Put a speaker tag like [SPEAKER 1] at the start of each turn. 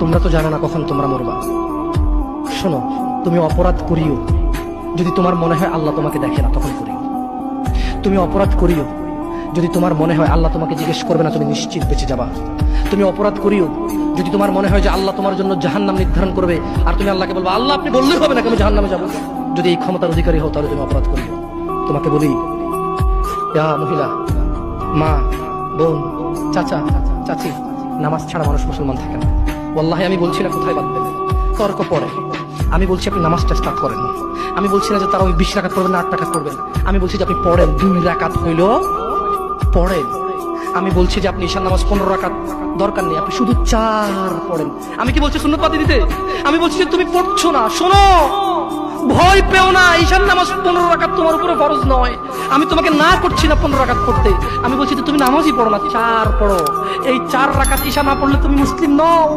[SPEAKER 1] তোমরা তো জানো না কখন তোমরা মরবা। শোনো, তুমি অপরাধ করিও। যদি তোমার মনে হয় আল্লাহ তোমাকে দেখে না তখন করিও। তুমি অপরাধ করিও। যদি তোমার মনে হয় আল্লাহ তোমাকে জিজ্ঞেস করবে না, তুমি নিশ্চিত বেঁচে যাবা। তুমি অপরাধ করিও। যদি তোমার মনে হয় যে আল্লাহ তোমার জন্য জাহান্নাম নির্ধারণ করবে, আর তুমি আল্লাহকে বলব, আল্লাহ, আপনি বললেই হবে না আমি জাহান্নামে যাব? যদি এই ক্ষমতার অধিকারী হও, তাহলে তুমি অপরাধ করিও। তোমাকে বলি, ইয়া মহিলা, মা, বোন, চাচা, চাচি, নামাজ ছাড়া মানুষ মুসলমান থাকে না। ওয়াল্লাহি, আমি বলছি না কোথায় বাঁধবেন তর্ক পরে। আমি বলছি আপনি নামাজটা স্টার্ট করেন। আমি বলছি না যে তারা ওই বিশ রাকাত করবেন না, আট টাকা করবেন। আমি বলছি যে আপনি পড়েন, দুই রাকাত হইল পড়েন। আমি বলছি যে আপনি ঈশান নামাজ পনেরো রাকাত দরকার নেই, আপনি শুধু চার পড়েন। আমি কি বলছি সুন্নত পাতি দিতে? আমি বলছি যে তুমি পড়ছো না, শোনো। ভয় পেও না, ঈশান নামাজ পনেরো রাকাত তোমার উপরে ফরজ নয়। আমি তোমাকে না করছি না পনেরো রাকাত পড়তে। আমি বলছি যে তুমি নামাজই পড়ো না, চার পড়ো। এই চার রাকাত ঈশা না পড়লে তুমি মুসলিম নও।